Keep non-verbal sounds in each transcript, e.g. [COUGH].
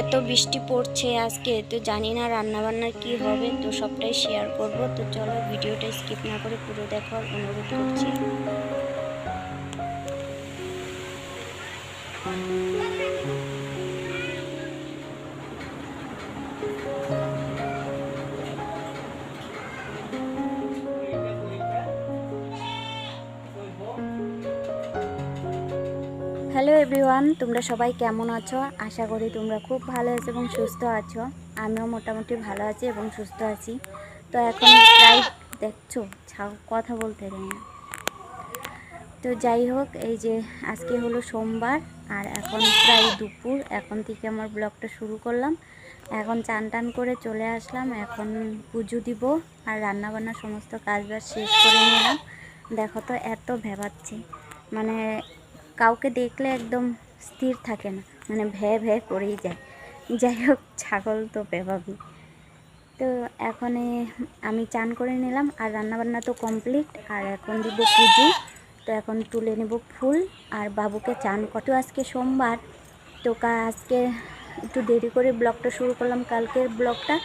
এত বৃষ্টি পড়ছে আজকে, তো জানি না রান্না কী কি হবে, তো সবটাই শেয়ার করব। তো চলো ভিডিওটা স্কিপ না করে পুরো দেখার অনুরোধ করছি। হ্যালো এভরিওয়ান, তোমরা সবাই কেমন আছো? আশা করি তোমরা খুব ভালো আছো এবং সুস্থ আছো। আমিও মোটামুটি ভালো আছি এবং সুস্থ আছি। তো এখন প্রায় দেখছ, ছাও, কথা বলতে না তো যাই হোক, এই যে আজকে হলো সোমবার আর এখন প্রায় দুপুর। এখন থেকে আমার ব্লগটা শুরু করলাম। এখন চান টান করে চলে আসলাম। এখন পুজো দিব আর রান্নাবান্না সমস্ত কাজবাজ শেষ করে নিলাম। দেখো তো, এত ভেবাচ্ছে। মানে কাউকে দেখলে একদম স্থির থাকে না মানে ভ্যা ভ্যা করেই যায়। যাই হোক, ছাগল তো ভেবাবি তো এখন আমি চান করে নিলাম, আর রান্নাবান্না তো কমপ্লিট, আর এখন দিব পুজো। তো এখন তুলে নেব ফুল, আর বাবুকে চান কত আজকে সোমবার, তো আজকে একটু দেরি করে ব্লগটা শুরু করলাম, কালকের ব্লগটা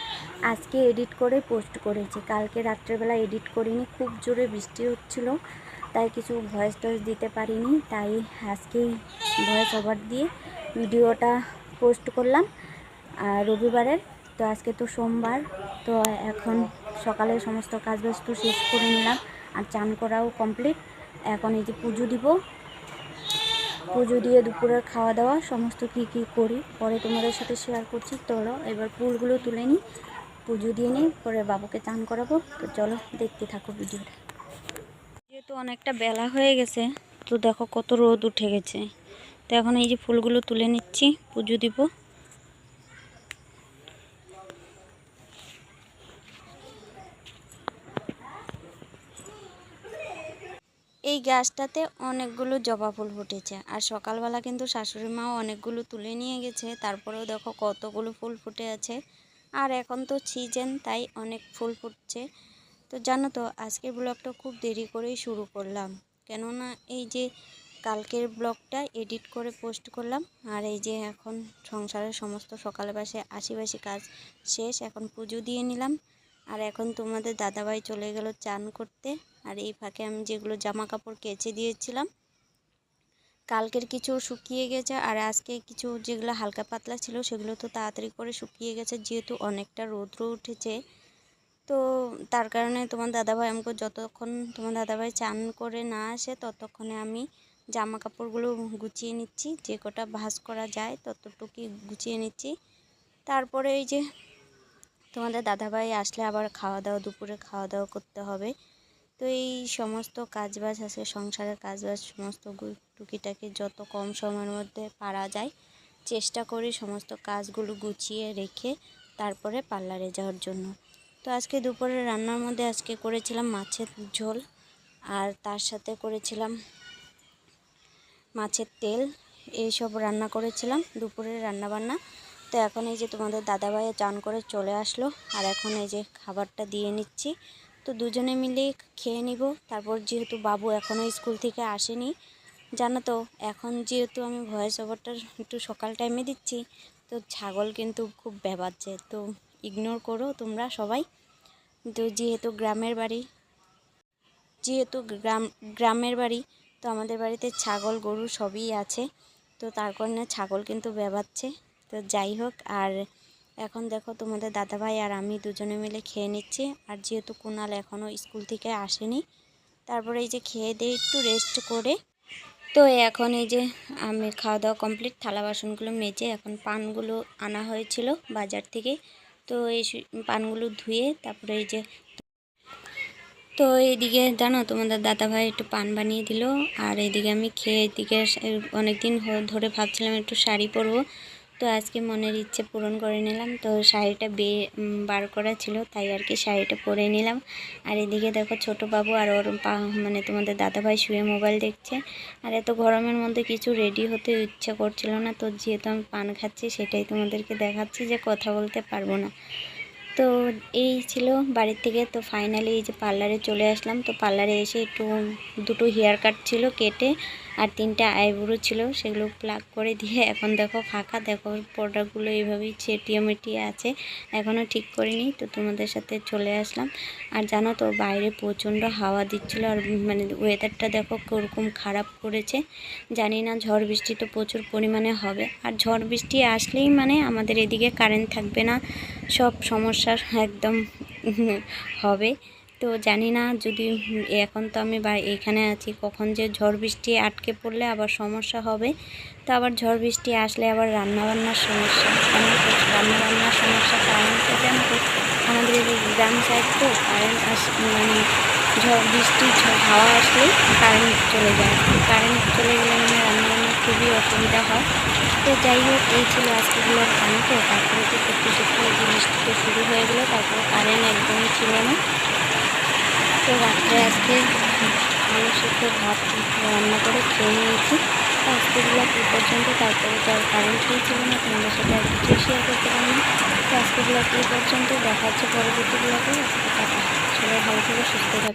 আজকে এডিট করে পোস্ট করেছি। কালকে রাত্রেবেলা এডিট করিনি, খুব জোরে বৃষ্টি হচ্ছিল। তাই কিছু ভয়েস টয়েস দিতে পারিনি, তাই আজকেই ভয়েস ওভার দিয়ে ভিডিওটা পোস্ট করলাম, আর রবিবারের, তো আজকে তো সোমবার, তো এখন সকালে সমস্ত কাজ বাজ শেষ করে নিলাম, আর চান করাও কমপ্লিট এখন এই যে পুজো দিব, পুজো দিয়ে দুপুরের খাওয়া দাওয়া সমস্ত কী কী করি, পরে তোমাদের সাথে শেয়ার করছি চলো এবার ফুলগুলো তুলে নিই, পুজো দিয়ে নিই, পরে বাবুকে চান করাবো, তো চলো দেখতে থাকো ভিডিওটা। যেহেতু অনেকটা বেলা হয়ে গেছে। তো দেখো কত রোদ উঠে গেছে। তো এখন এই যে ফুলগুলো তুলে নিচ্ছি, পুজো দিব। এই গাছটাতে অনেকগুলো জবা ফুল ফুটেছে। আর সকালবেলা কিন্তু শাশুড়ি মাও অনেকগুলো তুলে নিয়ে গেছে। তারপরেও দেখো কতগুলো ফুল ফুটে আছে। আর এখন তো সিজন তাই অনেক ফুল ফুটছে। তো জানো তো, আজকের ব্লগটা খুব দেরি করেই শুরু করলাম। কেননা এই যে কালকের ব্লগটা এডিট করে পোস্ট করলাম, আর এই যে এখন সংসারের সমস্ত সকালে বাসে আশিবাসি কাজ শেষ, এখন পুজো দিয়ে নিলাম। আর এখন তোমাদের দাদাভাই চলে গেল চান করতে, আর এই ফাঁকে আমি যেগুলো জামা কাপড় কেচে দিয়েছিলাম, কালকের কিছু শুকিয়ে গেছে, আর আজকে কিছু যেগুলো হালকা পাতলা ছিল সেগুলো তো তাড়াতাড়ি করে শুকিয়ে গেছে, যেহেতু অনেকটা রৌদ্র উঠেছে। তো তার কারণে তোমার দাদাভাই আমাকে যতক্ষণ তোমার দাদাভাই চান করে না আসে, ততক্ষণে আমি জামা কাপড়গুলো গুছিয়ে নিচ্ছি, যে কটা ভাঁজ করা যায় ততটুকুই গুছিয়ে নিচ্ছি। তারপরে এই যে তোমাদের দাদাভাই আসলে আবার খাওয়া দাওয়া, দুপুরে খাওয়া দাওয়া করতে হবে। তো এই সমস্ত কাজবাজ আছে, সংসারের কাজবাজ, সমস্ত টুকিটাকি যত কম সময়ের মধ্যে পারা যায়, চেষ্টা করি সমস্ত কাজগুলো গুছিয়ে রেখে তারপরে পার্লারে যাওয়ার জন্য। তো আজকে দুপুরে রান্নার মধ্যে আজকে করেছিলাম মাছের ঝোল আর তার সাথে করেছিলাম মাছের তেল। এইসব রান্না করেছিলাম দুপুরের রান্না বান্না। তো এখন এই যে তোমাদের দাদাভাই চান করে চলে আসলো আর এখন এই যে খাবারটা দিয়ে নিচ্ছি। তো দুজনে মিলে খেয়ে নিব। তারপর যেহেতু বাবু এখনও স্কুল থেকে আসেনি, জানো তো, এখন যেহেতু আমি ভয়েস ওভারটা একটু সকাল টাইমে দিচ্ছি, তো ছাগল কিন্তু খুব ব্যাবাচ্ছে তো ইগনোর করো তোমরা সবাই। তো যেহেতু গ্রামের বাড়ি, যেহেতু গ্রাম, গ্রামের বাড়ি, তো আমাদের বাড়িতে ছাগল, গরু সবই আছে। তো তার কারণে ছাগল কিন্তু বেবাচ্ছে। তো যাই হোক, আর এখন দেখো তোমাদের দাদাভাই আর আমি দুজনে মিলে খেয়ে নিচ্ছি। আর যেহেতু কুনাল এখনও স্কুল থেকে আসেনি, তারপরে এই যে খেয়ে দিয়ে একটু রেস্ট করে, তো এখন এই যে আমি খাওয়া দাওয়া কমপ্লিট থালা বাসনগুলো মেজে এখন পানগুলো আনা হয়েছিল বাজার থেকে। তো এই পানগুলো ধুয়ে তারপরে এই যে তো এইদিকে জানো তোমাদের দাদাভাই একটু পান বানিয়ে দিল। আর এইদিকে আমি খেয়ে এদিকে অনেকদিন ধরে ভাবছিলাম একটু শাড়ি পরবো। তো আজকে মনের ইচ্ছে পূরণ করে নিলাম। তো শাড়িটা বে বার করা ছিল, তাই আর কি শাড়িটা পরে নিলাম। আর এদিকে দেখো ছোট বাবু আর ওর পা মানে তোমাদের দাদাভাই শুয়ে মোবাইল দেখছে। আর এত গরমের মধ্যে কিছু রেডি হতে ইচ্ছে করছিল না। তো যেহেতু আমি পান খাচ্ছি, সেটাই তোমাদেরকে দেখাচ্ছি যে কথা বলতে পারব না। তো এই ছিল বাড়ির থেকে। তো ফাইনালি এই যে পার্লারে চলে আসলাম। তো পার্লারে এসে একটু দুটো হেয়ার কাট ছিল কেটে আর তিনটা আইব্রো ছিল, সেগুলো প্লাগ করে দিয়ে এখন দেখো ফাঁকা। দেখো প্রোডাক্টগুলো এইভাবেই চেটিয়ে মেটিয়ে আছে। এখনও ঠিক করিনি, তো তোমাদের সাথে চলে আসলাম। আর জানো তো বাইরে প্রচণ্ড হাওয়া দিচ্ছিল আর মানে ওয়েদারটা দেখো কীরকম খারাপ করেছে। জানি না ঝড় বৃষ্টি তো প্রচুর পরিমাণে হবে। আর ঝড় বৃষ্টি আসলেই মানে আমাদের এদিকে কারেন্ট থাকবে না, সব সমস্যার একদম [LAUGHS] হবে। তো জানি না যদি এখন তো আমি বা, এখানে আছি, কখন যে ঝড় বৃষ্টি আটকে পড়লে আবার সমস্যা হবে। তো আবার ঝড় বৃষ্টি আসলে আবার রান্নাবান্নার সমস্যা। রান্নাবান্নার সমস্যা কারেন্টটা তো আমাদের গ্রাম সাইড তো কারেন্ট আস মানে ঝড় বৃষ্টি হাওয়া আসলেই কারেন্ট চলে যায়। কারেন্ট চলে গেলে মানে রান্নাবান্নার খুবই অসুবিধা হয়। তো যাই হোক, এই ছিল আজকেগুলোর তো, তারপরে তো সত্যি সত্যি এই যে বৃষ্টি তো শুরু হয়ে গেলো, তারপরে কারেন্ট একদমই ছিল না। তো রাত্রে আজকে আলু সেটা ভাত রান্না করে খেয়ে নিয়েছি। তো আজকেগুলো এই পর্যন্ত, তারপরে তো আর হয়েছিল ছিল না, তোমাদের সাথে আর কিছু শেয়ার করতে পারিনি। তো আজকেগুলো এই পর্যন্ত, দেখা হচ্ছে পরবর্তীগুলোতে আজকে টাকা সবাই ভালো থেকে, সুস্থ থাকো।